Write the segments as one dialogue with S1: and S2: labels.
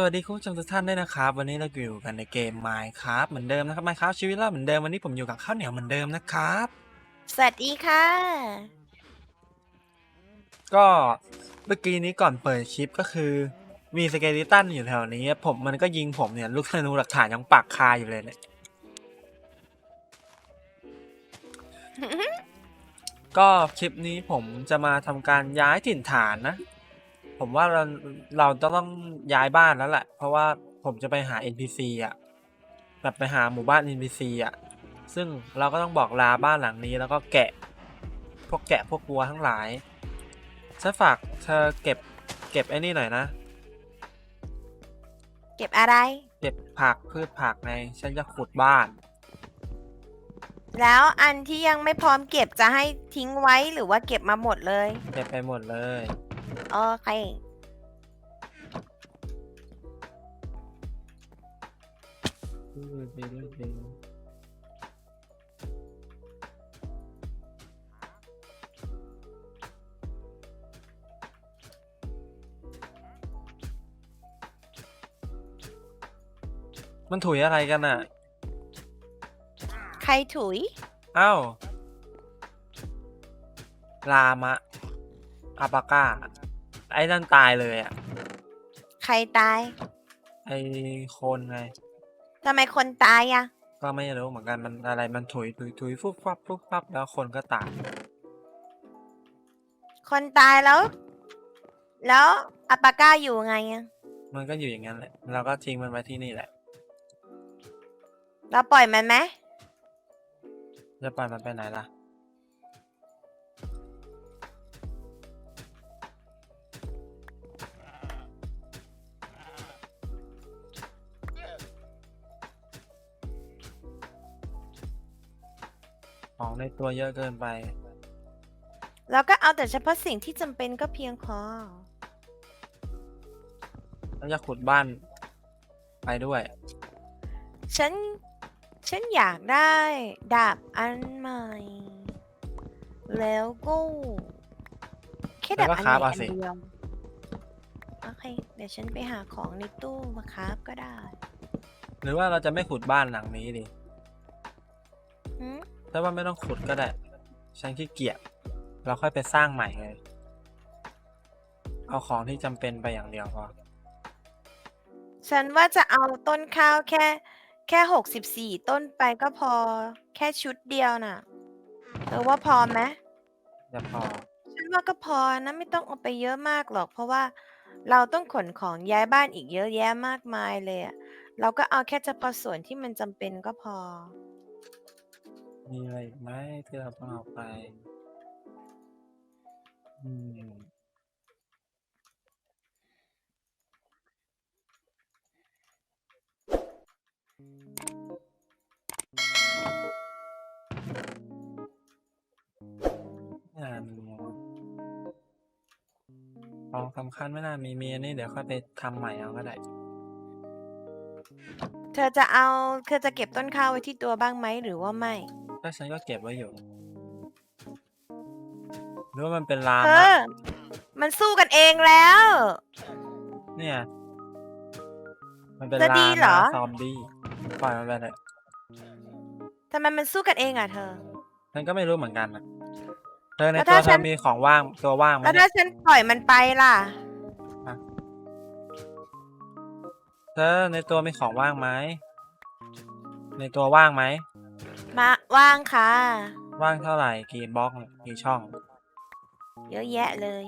S1: สวัสดีคุณผู้ชมทุกท่านด้วยนะครับ วันนี้เราอยู่กันในเกม Minecraft เหมือนเดิมนะครับ Minecraft ชีวิตเราเหมือนเดิมวันนี้ผมอยู่กับข้าวเหนียวเหมือนเดิมนะครับ
S2: สวัสดีค่ะ
S1: ก็เมื่อกี้นี้ก่อนเปิดคลิปก็คือ มีสเกลิตันอยู่แถวนี้ ผมมันก็ยิงผมเนี่ย ลูกธนูหลักฐานยังปักคาอยู่เลยเนี่ยก็คลิปนี้ผมจะมาทำการย้ายถิ่นฐานนะ ผมว่าเราเราจะต้องย้ายบ้านแล้วแหละ เพราะว่าผมจะไปหา NPC อะ แบบไปหาหมู่บ้าน NPC อะ ซึ่งเราก็ต้องบอกลาบ้านหลังนี้แล้วก็แกะ พวกแกะพวกวัวทั้งหลายฉันฝากเธอเก็บเก็บไอ้นี่หน่อยนะ
S2: เก็บอะไร
S1: เก็บผักพืชผักในฉันจะขุดบ้าน
S2: แล้วอันที่ยังไม่พร้อมเก็บจะให้ทิ้งไว้หรือว่าเก็บมาหมดเลย
S1: เก็บไปหมดเลย
S2: โอเค
S1: มันถุยอะไรกันอะ
S2: ใครถุย
S1: อ้าว ลามะ อาปาก้า ไอ้นั่นตายเลยอะ
S2: ใครตาย
S1: ไอ้คนไง
S2: ทำไมคนตายอะ
S1: ก็ไม่รู้เหมือนกันมันอะไรมันถุยถุยถุยฟุบฟับฟุบฟับแล้วคนก็ตาย
S2: คนตายแล้ว แล้วอัปปาก้าอยู่ไงอะ
S1: มันก็อยู่อย่างนั้นแหละเราก็ทิ้งมันไว้ที่นี่แหละ
S2: เราปล่อยมันไหม
S1: จะปล่อยมันไปไหนล่ะ ของในตัวเยอะเกินไป
S2: เราก็เอาแต่เฉพาะสิ่งที่จำเป็นก็เพียงพอ
S1: แล้วจะขุดบ้าน ไปด้วย
S2: ฉัน ฉันอยากได้ดาบอันใหม่ แล้วก็แค่ดาบอันใหม่อันเดียวโอเค เดี๋ยวฉันไปหาของในตู้มาคราฟก็ได้
S1: หรือว่าเราจะไม่ขุดบ้านหลังนี้ดิ
S2: หืม
S1: แต่ว่าไม่ต้องขุดก็ได้ ฉันขี้เกียจเราค่อยไปสร้างใหม่เลย เอาของที่จำเป็นไปอย่างเดียวพอ
S2: ฉันว่าจะเอาต้นข้าวแค่ แค่หกสิบสี่ต้นไปก็พอ แค่ชุดเดียวน่ะเออว่าพอไหม
S1: จะพอ
S2: ฉันว่าก็พอนะไม่ต้องเอาไปเยอะมากหรอก เพราะว่าเราต้องขนของย้ายบ้านอีกเยอะแยะมากมายเลยอะเราก็เอาแค่เฉพาะส่วนที่มันจำเป็นก็พอ
S1: มีอะไรอีกไหมที่เราต้องเอาไป อืมไม่น่ามีอะของสำคัญไม่น่ามีเมีอันนี้เดี๋ยวค่อยไปทำใหม่เอาก็ได้
S2: เธอจะเอา เธอจะเก็บต้นข้าวไว้ที่ตัวบ้างไหมหรือว่าไม่
S1: ก็ฉันก็เก็บไว้อยู่หรือว่ามันเป็นลาม
S2: เธ
S1: อะ
S2: อ มันสู้กันเองแล้ว
S1: เนี่ย มันเป็น
S2: จะ
S1: ลา
S2: ดี
S1: ม
S2: เหรอ
S1: นะซอมบี้ปล่อยมันไปเลย
S2: ทำไมมันสู้กันเองอะเธอ
S1: ฉันก็ไม่รู้เหมือนกันนะเธอใน
S2: แล้ว
S1: ตัว
S2: ถ้า
S1: เธ
S2: ฉั
S1: อน มีของว่างตัวว่างไหม
S2: แล้ว
S1: เนี่
S2: ถ้ายฉันปล่อยมันไปล่ะ
S1: เธอในตัวมีของว่างไหมในตัวว่างไหม
S2: มาว่างค่ะ
S1: ว่างเท่าไหร่กี่บล็อกกี่ช่อง
S2: เยอะแยะเลย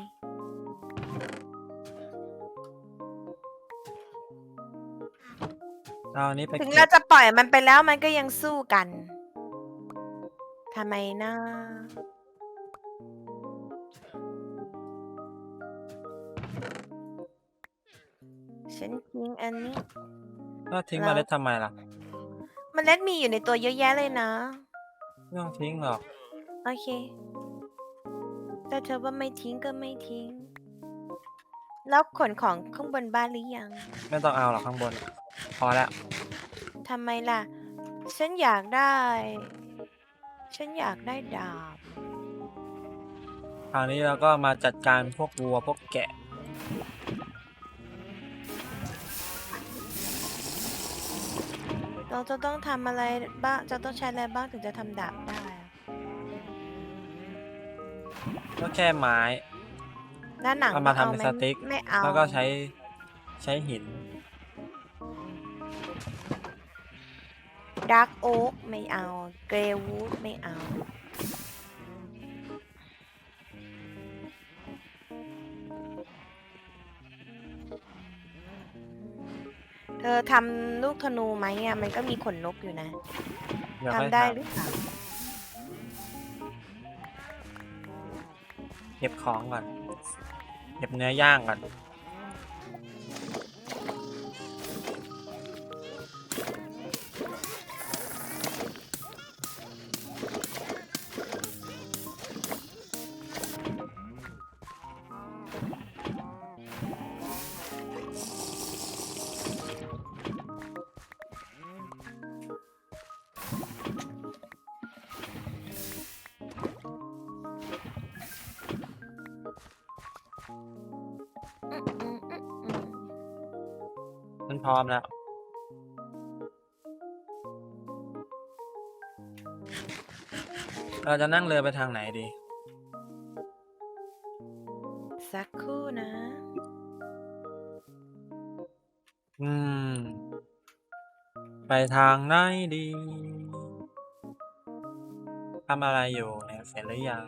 S1: เราอันนี้ไป
S2: ถึง
S1: เก็
S2: เรา
S1: บ
S2: จะปล่อยมันไปแล้วมันก็ยังสู้กันทำไมนะฉันทิ้งอันนี้
S1: ก็ทิ้ง
S2: เรา
S1: เมล็ดทำไมล่ะ
S2: เมันเล็ดมีอยู่ในตัวเยอะแยะเลยนะ
S1: ไม่ต้องทิ้งหรอก
S2: โอเค แต่เธอว่าไม่ทิ้งก็ไม่ทิ้ง แล้วขนของข้างบนบ้านหรือยัง
S1: ไม่ต้องเอาหรอกข้างบน พอแล้ว
S2: ทำไมล่ะ ฉันอยากได้ ฉันอยากได้ดาบ
S1: คราวนี้เราก็มาจัดการพวกวัวพวกแกะ
S2: เราจะต้องทำอะไรบ้าง จะต้องใช้อะไรบ้างถึงจะทำดาบได้อะ
S1: ก็แค่ไม้
S2: ด้านหนัง
S1: เอามา
S2: อ
S1: ทำเป็น
S2: ไห
S1: สติ๊ก
S2: ไม่เอา
S1: แล้วก็ใช้ใช้หิน
S2: ดาร์กโอ๊กไม่เอา เกรวูดไม่เอา เธอทำลูกธนูไหมอะมันก็มีขนนกอยู่นะ
S1: เดี๋ยวค่อย
S2: ทำได้
S1: ท
S2: หรือเปล่าำ
S1: เก็บของก่อนเก็บเนื้อย่างก่อน
S2: อม
S1: แล้ว เราจะนั่งเรือไปทางไหนดี
S2: สักครู่นะ
S1: อืม ไปทางไหนดีทำอะไรอยู่เนี่ยเสร็จหรือยัง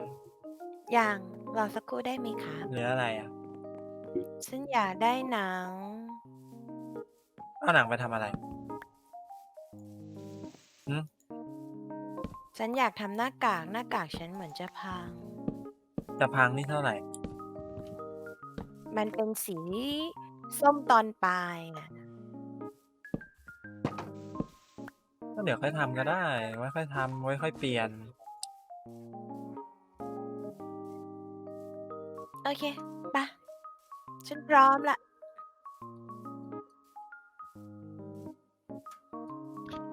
S2: อย่างรอสักครู่ได้ไหมครับ
S1: เหลืออะไรอะ
S2: ฉันอยากได้หนัง
S1: เอาหนังไปทำอะไรหืม
S2: ฉันอยากทำหน้ากากหน้ากากฉันเหมือนจะพัง
S1: จะพังนี่เท่าไหร่
S2: มันเป็นสีส้มตอนปลายน่ะ
S1: ก็เดี๋ยวค่อยทำก็ได้ ไว้ค่อยทำไว้ค่อยเปลี่ยน
S2: โอเคปะฉันพร้อมละ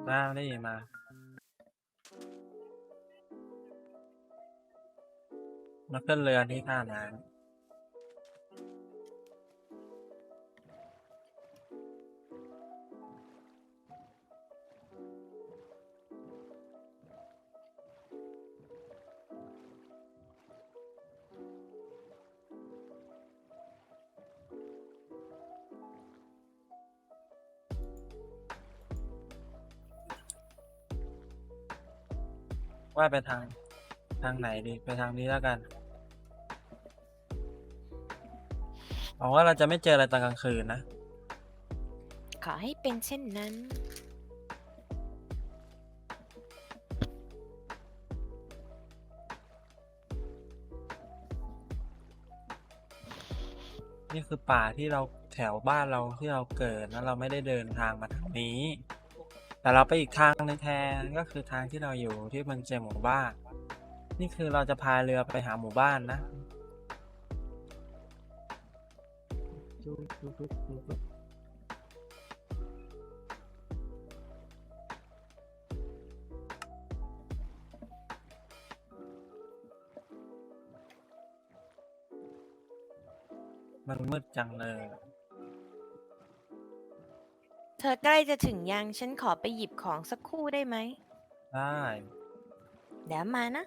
S1: มาได้มา มาขึ้นเรือที่ท่าน้ำ ว่าไปทางทางไหนดีไปทางนี้แล้วกันหวังว่าเราจะไม่เจออะไรตอนกลางคืนนะ
S2: ขอให้เป็นเช่นนั้น
S1: นี่คือป่าที่เราแถวบ้านเราที่เราเกิดนะเราไม่ได้เดินทางมาทางนี้ แต่เราไปอีกทางหนึงแทนก็คือทางที่เราอยู่ที่มันเจอหมู่บ้าน นี่คือเราจะพายเรือไปหาหมู่บ้านนะมันมืดจังเลย
S2: เธอใกล้จะถึงยัง ฉันขอไปหยิบของสักครู่ได้ไหม
S1: ได้
S2: เดี๋ยวมานะ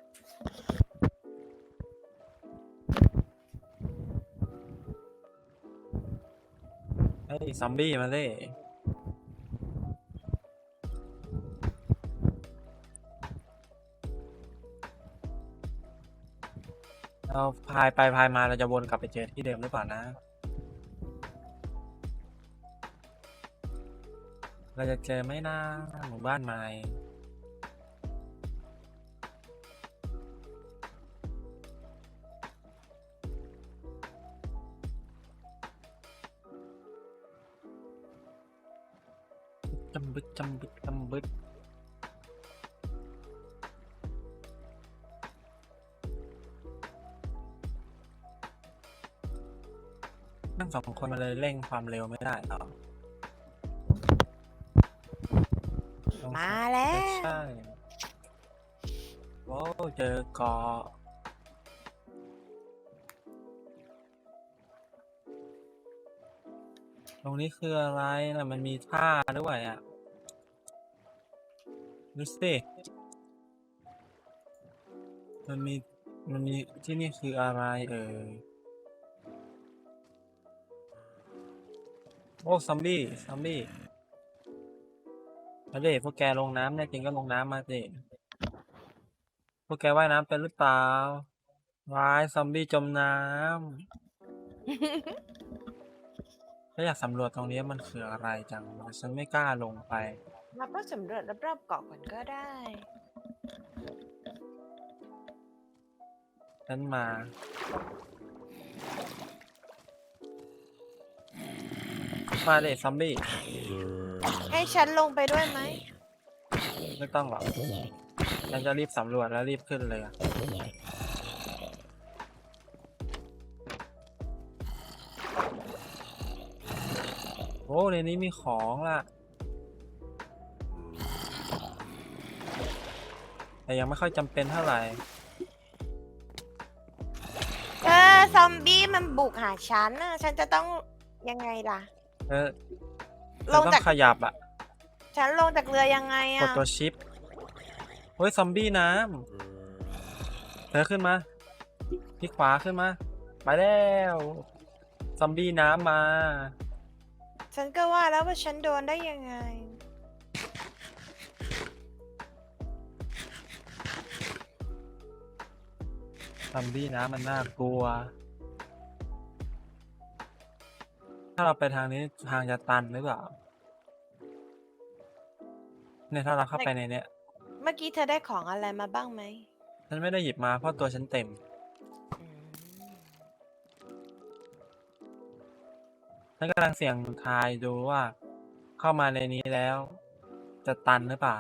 S1: เฮ้ยซอมบี้มาเลยเราพายไปพายมาเราจะวนกลับไปเจอที่เดิมหรือเปล่านะ เราจะเจอไหมนะหมู่บ้านไม้จำบึดจำบึดจำบึดนั่งสองคนมาเลยเร่งความเร็วไม่ได้หรอ
S2: มาแล้
S1: ไม่
S2: ว
S1: ใช่ว้าวเจอเกาะตรงนี้คืออะไรนะมันมีท่าด้วยอะ ดูสิ มันมี มันมีที่นี่คืออะไรเอ่ย โอ้ซอมบี้ซอมบี้ มาเด็พวกแกลงน้ำแน่จริงก็ลงน้ำมาสิพวกแกว่ายน้ำเป็นหรือเปล่าว้ายซอมบี้จมน้ำ ถ้าอยากสำรวจตรงนี้มันคืออะไรจังฉันไม่กล้าลงไป
S2: เราก็สำรวจรอบๆเกาะก่อนก็ได้
S1: ฉันมา มาเด็ซอมบี้
S2: ให้ฉันลงไปด้วยไหม
S1: ไม่ต้องหรอกฉันจะรีบสำรวจแล้วรีบขึ้นเลยอะโอ้ในนี้มีของล่ะ แต่ยังไม่ค่อยจำเป็นเท่าไหร่
S2: เออ ซอมบี้มันบุกหาฉันน่ะฉันจะต้องยังไงล่ะ
S1: เออ
S2: ล
S1: เรา
S2: ง
S1: ต้อ
S2: จาก
S1: งขยับอะ
S2: ฉันลงจากเรือยังไง
S1: กด
S2: อะ
S1: ตัวชิปเฮ้ยซอมบี้น้ำเธอขึ้นมาที่ขวาขึ้นมา ไปแล้วซอมบี้น้ำมา
S2: ฉันก็ว่าแล้วว่าฉันโดนได้ยังไง
S1: ซอมบี้น้ำมันน่ากลัว ถ้าเราไปทางนี้ทางจะตันหรือเปล่า เนี่ยถ้าเราเข้าไปในเนี้ย
S2: เมื่อกี้เธอได้ของอะไรมาบ้างไหม
S1: ฉันไม่ได้หยิบมาเพราะตัวฉันเต็ม
S2: อืม
S1: ฉันกำลังเสี่ยงทายดูว่า เข้ามาในนี้แล้ว จะตันหรือเปล่า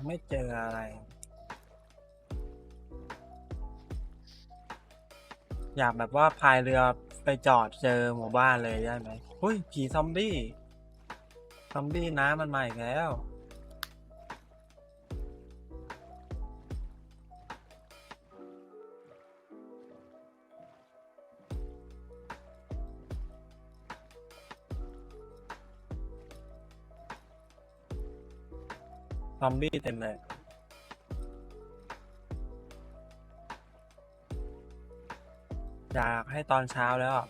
S1: ยังไม่เจออะไร อยากแบบว่าพายเรือไปจอดเจอหมู่บ้านเลยได้ไหมเฮ้ย ผีซอมบี้ ซอมบี้น้ำมันมาอีกแล้ว ซอมบี้เต็มเลยอยากให้ตอนเช้าแล้วอะ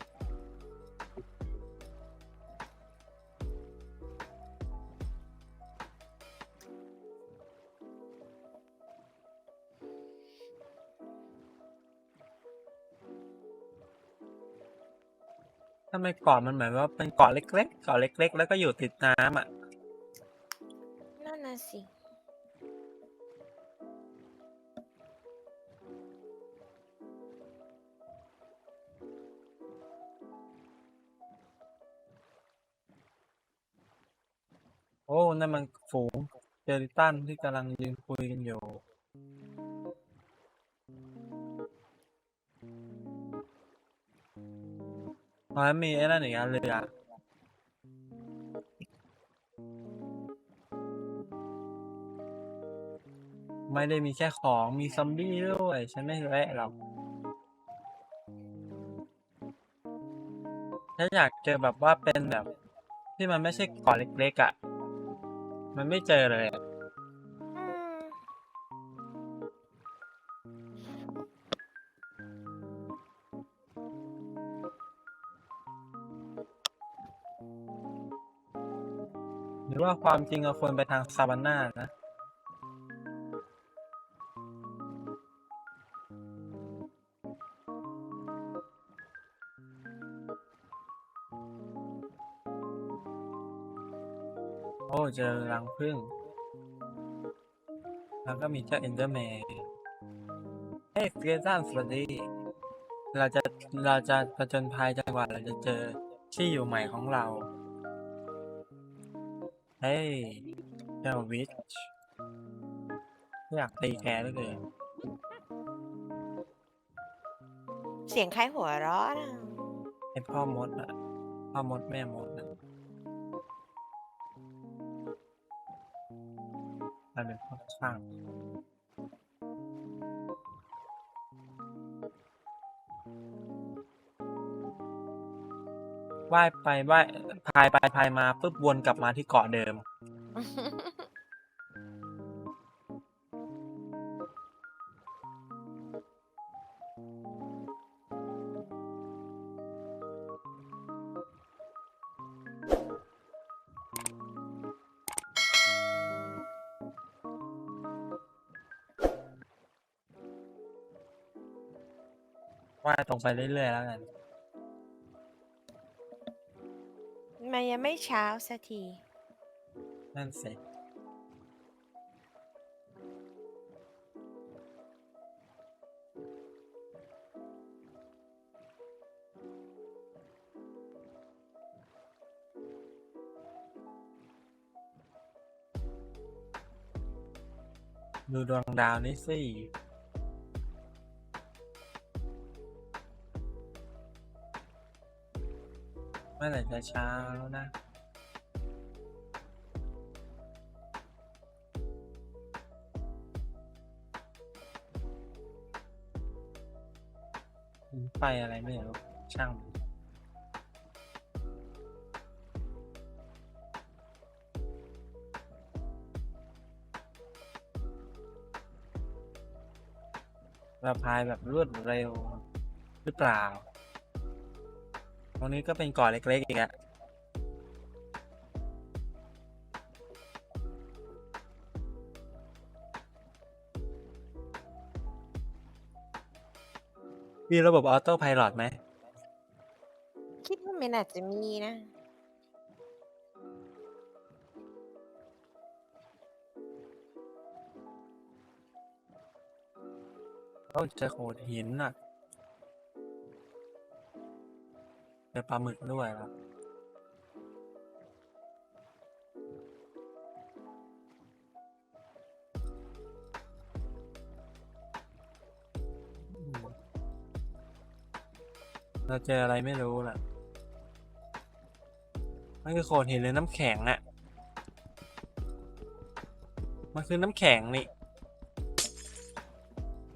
S1: ทำไมเกาะมันเหมือนว่าเป็นเกาะเล็กๆ เกาะเล็ก ๆ แล้วก็อยู่ติดน้ำอะ โอ้ นั่นมันฝูงเจอริตันที่กำลังยืนคุยกันอยู่ตอนนั้นมีไอ้นั่นอีกอันเรือไม่ได้มีแค่ของมีซอมบี้ด้วย ฉันไม่แวะหรอกฉันอยากเจอแบบว่าเป็นแบบ ที่มันไม่ใช่เกาะเล็กๆอะ่ะ มันไม่เจอเลยอะ
S2: อืม
S1: หรือว่าความจริงเราควรไปทางซาวันนานะ เจอรังผึ้งแล้วก็มีเจ้าเอนเดอร์แมนเฮ้ยเกรซันสวัสดีเราจะเราจะประจนภัยจนกว่าเราจะเจอที่อยู่ใหม่ของเรา เฮ้ยเจ้าวิชอยากตีแกเหลยเกิน
S2: เสียงใครหัวเราะนะ
S1: ไอพ่อมดอะพ่อมดแม่มดอะ มันเป็นข้อช่างว่ายไปว่ายพายไปพายมาปุ๊บวนกลับมาที่เกาะเดิม ไปเรื่อยๆแล้วกัน
S2: มันยังไม่เช้าสักที
S1: นั่นสิดูดวงดาวนี่สิ มื่อไหร่จะเช้าแล้วนะไฟอะไรไม่รู้ช่างราพายแบบรวดเร็วหรือเปล่า ตรงนี้ก็เป็นเกาะเล็กๆอีกอะมีระบบออโต้ไพลอตไหม
S2: คิดว่ามันอาจจะมีนะ
S1: โอ้ยเจอโขดหินน่ะ เจอปลาหมึกด้วยครับเราเจออะไรไม่รู้ล่ะมันคือโขดหินหรือน้ำแข็งอะมันคือน้ำแข็งนี่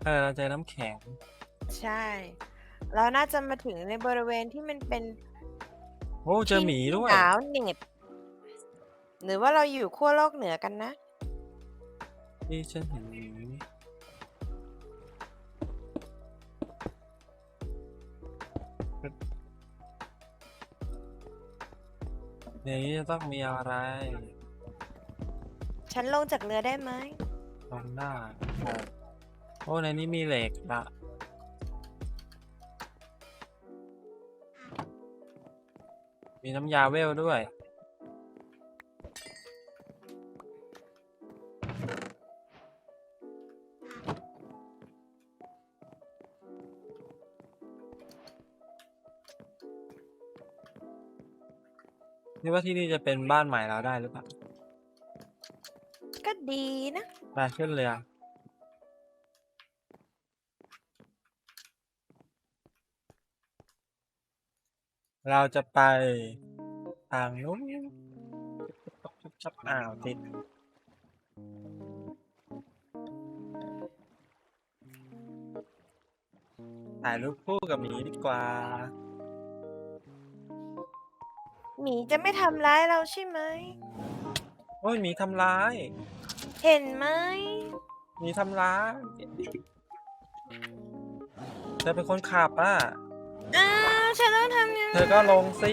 S1: เออเราเจอน้ำแข็ง
S2: ใช่ เราน่าจะมาถึงในบริเวณที่มันเป็น
S1: โอ้เจอหมี
S2: ที่
S1: ด้วย
S2: หนาวเหน็บหรือว่าเราอยู่ขั้วโลกเหนือกันนะ
S1: นี่ฉันเห็นหมีในนี้จะต้องมีอะไร
S2: ฉันลงจากเรือได้ไหม
S1: ตรงหน้าเออโอ้ในนี้มีเหล็กละ มีน้ำยาเวลด้วย นี่ว่าที่นี่จะเป็นบ้านใหม่เราได้หรือเปล่า
S2: ก็ดีนะ
S1: ไปขึ้นเรือ เราจะไปทางนู้นชับอ่าวติดถ่ายรูปคู่กับหมีดีกว่า
S2: หมีจะไม่ทำร้ายเราใช่ไหม
S1: โอ้ยหมีทำร้าย
S2: เห็นไหม
S1: หมีทำร้ายเธอเป็นคนขับอะ
S2: อ้าว ฉันต้องทำยัง
S1: เธ
S2: ไง
S1: อก็ลงสิ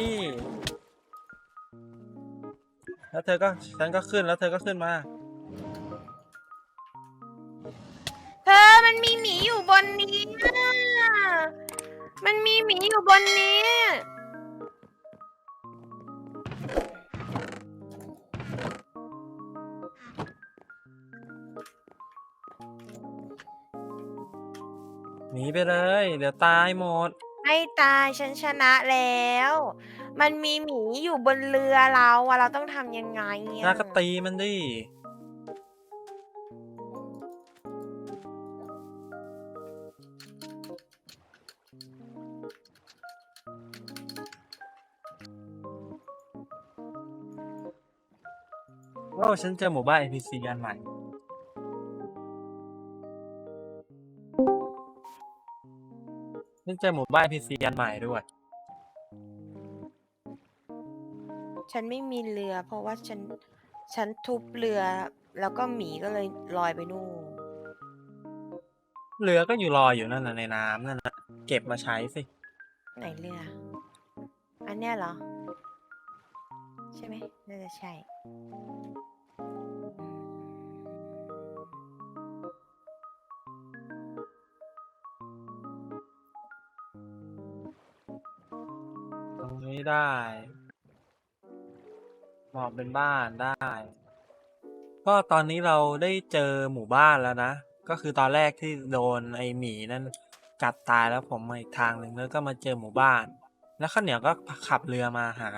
S1: แล้วเธอก็ฉันก็ขึ้นแล้วเธอก็ขึ้นมา
S2: เธอมันมีหมีอยู่บนนี้อะมันมีหมีอยู่บนนี้
S1: หนีไปเลย เดี๋ยวตายหมด
S2: ไม่ตายฉันชนะแล้ว มันมีหมีอยู่บนเรือเราอะเราต้องทำยังไงอะ
S1: น่าก็ตีมันดิ โอ้ฉันเจอหมู่บ้าน NPC อันใหม่ ฉันเจอหมู่บ้าน NPC อันใหม่ด้วย
S2: ฉันไม่มีเรือ เพราะว่าฉันฉันทุบเรือ แล้วก็หมีก็เลยลอยไปนู่น
S1: เรือก็อยู่ลอยอยู่นั่นน่ะในน้ำนั่นน่ะเก็บมาใช้สิ
S2: ไหนเรือ อันเนี้ยเหรอ ใช่ไหมน่าจะใช่
S1: นี้ได้หมองเป็นบ้านได้ ก็ตอนนี้เราได้เจอหมู่บ้านแล้วนะ ก็คือตอนแรกที่โดนไอหมีนั่นกัดตายแล้วผมมาอีกทางหนึ่งแล้วก็มาเจอหมู่บ้าน แล้วข้าวเหนียวก็ขับเรือมาหา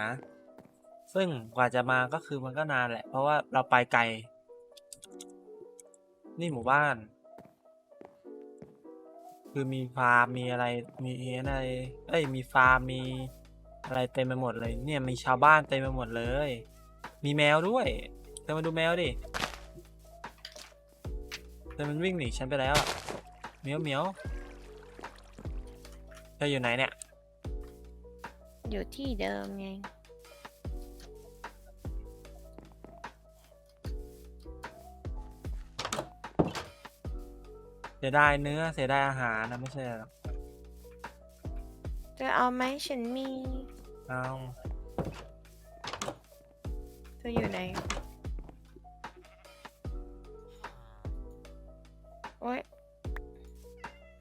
S1: ซึ่งกว่าจะมาก็คือมันก็นานแหละ เพราะว่าเราไปไกล นี่หมู่บ้าน คือมีฟาร์มมีอะไร มีอะไร เอ้ย มีฟาร์มมี อะไรเต็มไปหมดเลย เนี่ยมีชาวบ้านเต็มไปหมดเลย มีแมวด้วยเธอมาดูแมวดิแต่มันวิ่งหนีฉันไปแล้วอะเหมียวเหมียวเธออยู่ไหนเนี่ย
S2: อยู่ที่เดิมไง
S1: เสียดายเนื้อเสียดายอาหารนะไม่ใช่หรอก
S2: จะเอาไหมฉันมี
S1: เอา
S2: เธออยู่ไหน โอ๊ย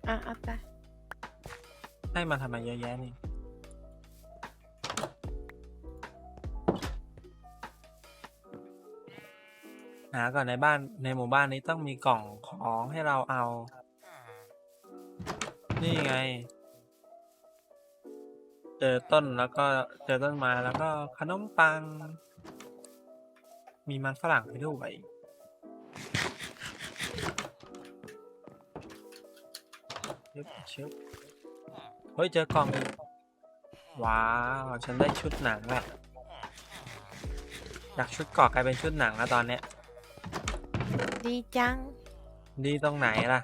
S2: อะเอาไป
S1: ให้มาทำไมเยอะแยะนี่ หาก่อนในบ้านในหมู่บ้านนี้ต้องมีกล่องของให้เราเอา นี่ไง เจอต้นแล้วก็เจอต้นไม้แล้วก็ขนมปัง มีมันฝรั่งให้ด้วยชึบชึบเฮ้ย เจอกล่องอีกว้าว ฉันได้ชุดหนังแหละจากชุดเกาะกลายเป็นชุดหนังแล้วตอนเนี้ย
S2: ดีจัง
S1: ดีตรงไหนล่ะ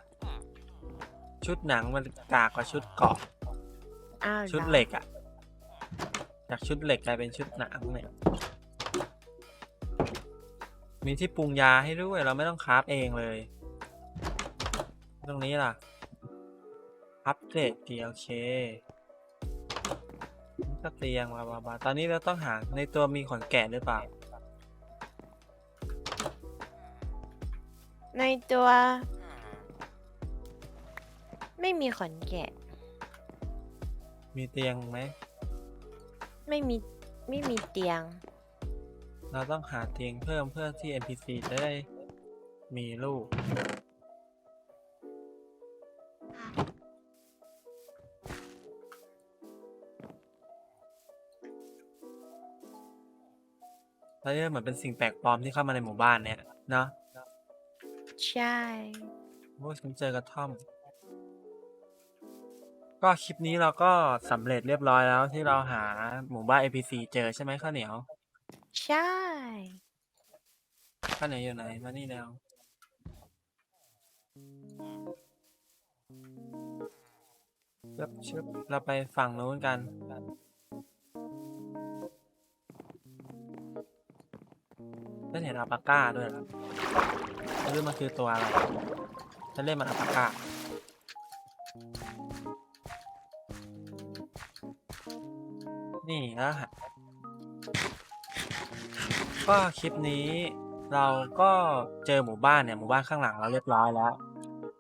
S1: ชุดหนังมันกากกว่าชุดเกาะ
S2: อ้าว
S1: ชุด
S2: รอ
S1: เหล็กอะ จากชุดเหล็กกลายเป็นชุดหนังเนี่ยมีที่ปรุงยาให้ด้วยเราไม่ต้องคราฟเองเลย ตรงนี้ล่ะอัปเกรด DLC ก็เตียงบาบาบาตอนนี้เราต้องหาในตัวมีขนแกะหรือเปล่า
S2: ในตัว ไม่มีขนแกะ
S1: มีเตียงไหม
S2: ไม่มีไม่มีเตียง
S1: เราต้องหาเตียงเพิ่มเพื่อที่ NPC จะได้มีลูก แล้วเนี่ยเหมือนเป็นสิ่งแปลกปลอมที่เข้ามาในหมู่บ้านเนี่ย เนาะ
S2: ใช่
S1: โอ้ยฉันเจอกระท่อม ก็คลิปนี้เราก็สำเร็จเรียบร้อยแล้วที่เราหาหมู่บ้าน NPC เจอใช่ไหมข้าวเหนียว
S2: ใช่
S1: ข้าวเหนียวอยู่ไหนมานี่แล้วเชิบเชิบเราไปฝั่งนู้นกันฉันเห็นอัลปาก้าด้วยนะไม่รู้มันคือตัวอะไรฉันเล่นมันอัลปาก้า นี่แล้วฮะก็คลิปนี้เราก็เจอหมู่บ้านเนี่ยหมู่บ้านข้างหลังเราเรียบร้อยแล้ว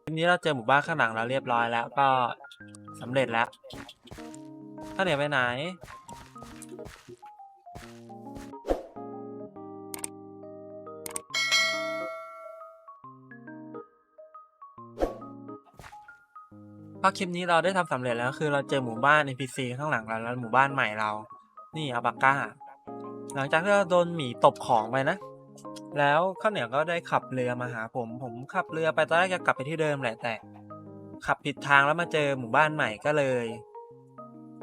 S1: คลิปนี้เราเจอหมู่บ้านข้างหลังเราเรียบร้อยแล้วก็สำเร็จแล้วถ้าเดี๋ยวไปไหน ก็คลิปนี้เราได้ทำสำเร็จแล้วคือเราเจอหมู่บ้าน NPC ข้างหลังเราแล้วหมู่บ้านใหม่เรา นี่อาบาก้า หลังจากที่เราโดนหมีตบของไปนะ แล้วข้าวเหนียวก็ได้ขับเรือมาหาผม ผมขับเรือไปตอนแรกจะกลับไปที่เดิมแหละแต่ ขับผิดทางแล้วมาเจอหมู่บ้านใหม่ก็เลย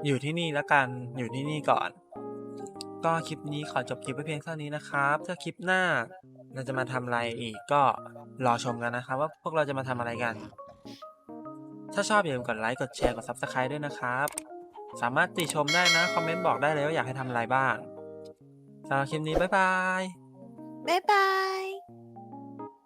S1: อยู่ที่นี่แล้วกันอยู่ที่นี่ก่อน ก็คลิปนี้ขอจบคลิปไว้เพียงเท่านี้นะครับ ถ้าคลิปหน้าเราจะมาทำอะไรอีกก็รอชมกันนะครับ ว่าพวกเราจะมาทำอะไรกัน ถ้าชอบอย่าลืมกดไลค์ กดแชร์ กด Subscribe ด้วยนะครับ สามารถติชมได้นะ คอมเมนต์บอกได้เลยว่าอยากให้ทำอะไรบ้างสำหรับคลิปนี้ บ๊ายบาย
S2: บ๊ายบาย